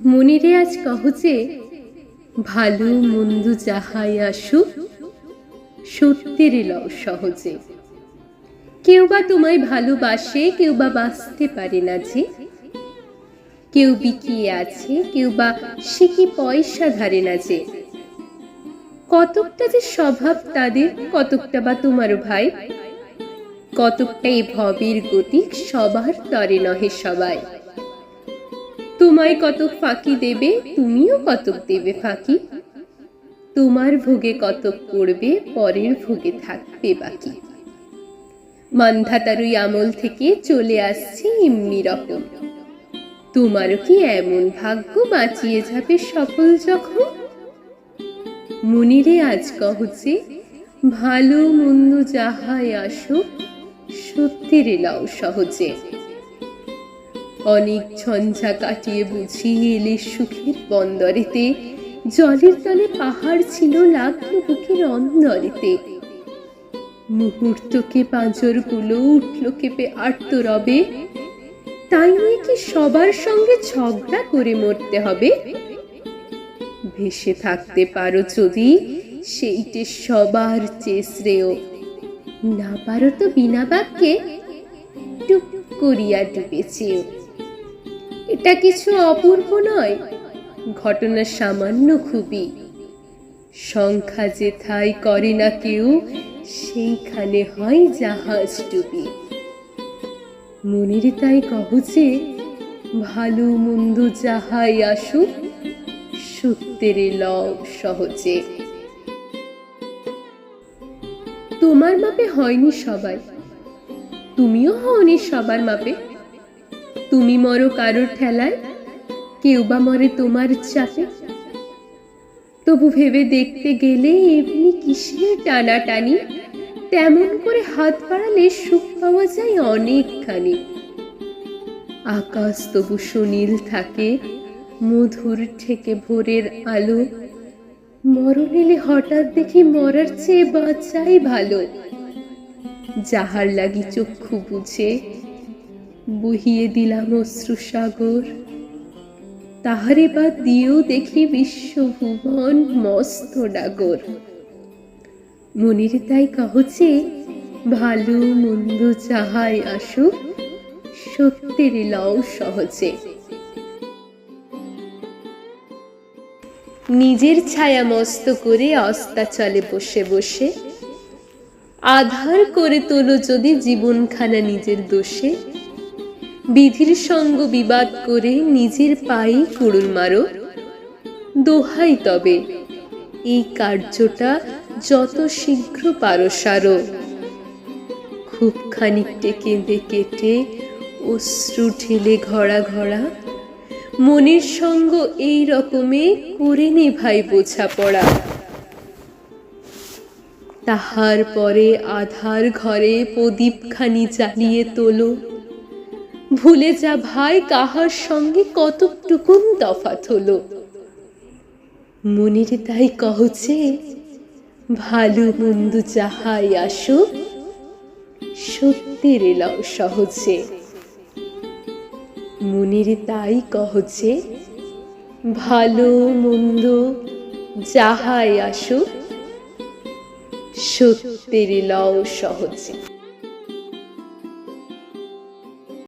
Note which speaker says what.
Speaker 1: মনিরে আজ কহ যে, ভালো মন্দ যাহাই আসুক সত্যের লও সহজে। কেউ বা তোমায় ভালোবাসে, কেউ বা বাঁচতে পারে না যে। কেউ বিকিয়ে আছে, কেউ বা সে কি পয়সা ধারে না যে। কতকটা যে স্বভাব তাদের, কতকটা বা তোমার ভাই। কতকটা এই ভবের গতিক সবার তরে নহে সবাই। তোমায় কতক ফাঁকি দেবে, তুমিও কতক দেবে ফাঁকি। তোমার ভোগে কতক করবে পরের ভোগে থাকবে বাকি। মান্ধাতারুই আমল থেকে চলে আসছে এমনি রকম। তোমারও কি এমন ভাগ্য বাঁচিয়ে যাবে সকল যখন? মনিরে আজ কহছে ভালো মন্দ যাহাই আসুক, সত্যের লাও সহজে। অনেক ঝঞ্ঝা কাটিয়ে বুঝি এলে সুখের বন্দরেতে। জলের তলে পাহাড় ছিল লাগল বুকের অন্দরেতে। মুহূর্তকে পাঁজরগুলো উঠল কেঁপে আটত রবে তাই নিয়ে কি সবার সঙ্গে ঝগড়া করে মরতে হবে? ভেসে থাকতে পারো যদি, সেইটে সবার চেয়ে শ্রেয়। না পারো তো বিনা বাক্যে টুক করিয়া ডুবেছেও এটা কিছু অপূর্ব নয়, ঘটনা সামান্য খুবই। সংখ্যা যেথায় করে না কেউ, সেইখানে হয় জাহাজ ডুবি। মনির তাই কহছে ভালো মন্দ যাহাই আসুক, সত্যের লও সহজে। তোমার মাপে হয়নি সবাই। তুমিও হওনি সবার মাপে। তুমি মরো কারোর ঠেলায়? কেউ বা মরে তোমার চাপে? তবু ভেবে দেখতে গেলে এমনি কিসের টানাটানি? তেমন করে হাত বাড়ালে সুখ পাওয়া যায় অনেকখানি। আকাশ তবু সুনীল থাকে, মধুর ঠেকে ভোরের আলো। মরণ এলে হঠাৎ দেখি মরার চেয়ে বাঁচাই ভালো। যাহার লাগি চক্ষু বুঝে বহিয়ে দিলাম অশ্রু সাগর তাহারে বা দিয়েও দেখি বিশ্বভুবন মস্ত ডাগর। মনির তাই কহছে ভালো মন্দ যাহাই আসুক, সত্যের লও সহজে। নিজের ছায়া মস্ত করে অস্তা চলে বসে বসে, আধার করে তোলো যদি জীবনখানা নিজের দোষে। বিধির সঙ্গ বিবাদ করে নিজের পায়ে কুড়ুল মারো। দোহাই তবে, এই কার্যটা যত শীঘ্র পারো সারো। খুব খানিকটে কেঁদে কেটে অশ্রু ঢেলে ঘড়া ঘড়া। মনের সঙ্গ এই রকমে করে নে ভাই বোঝাপড়া। তাহার পরে আধার ঘরে প্রদীপখানি জ্বালিয়ে তোলো। ভুলে যা ভাই, কাহার সঙ্গে কতটুকুন তফাত হলো। মনের তাই কহছে ভালো মন্দ যাহাই আসো, সত্যের এলাও সহজে। মনের তাই কহছে ভালো মন্দ যাহাই আসুক সত্যের লও সহজে।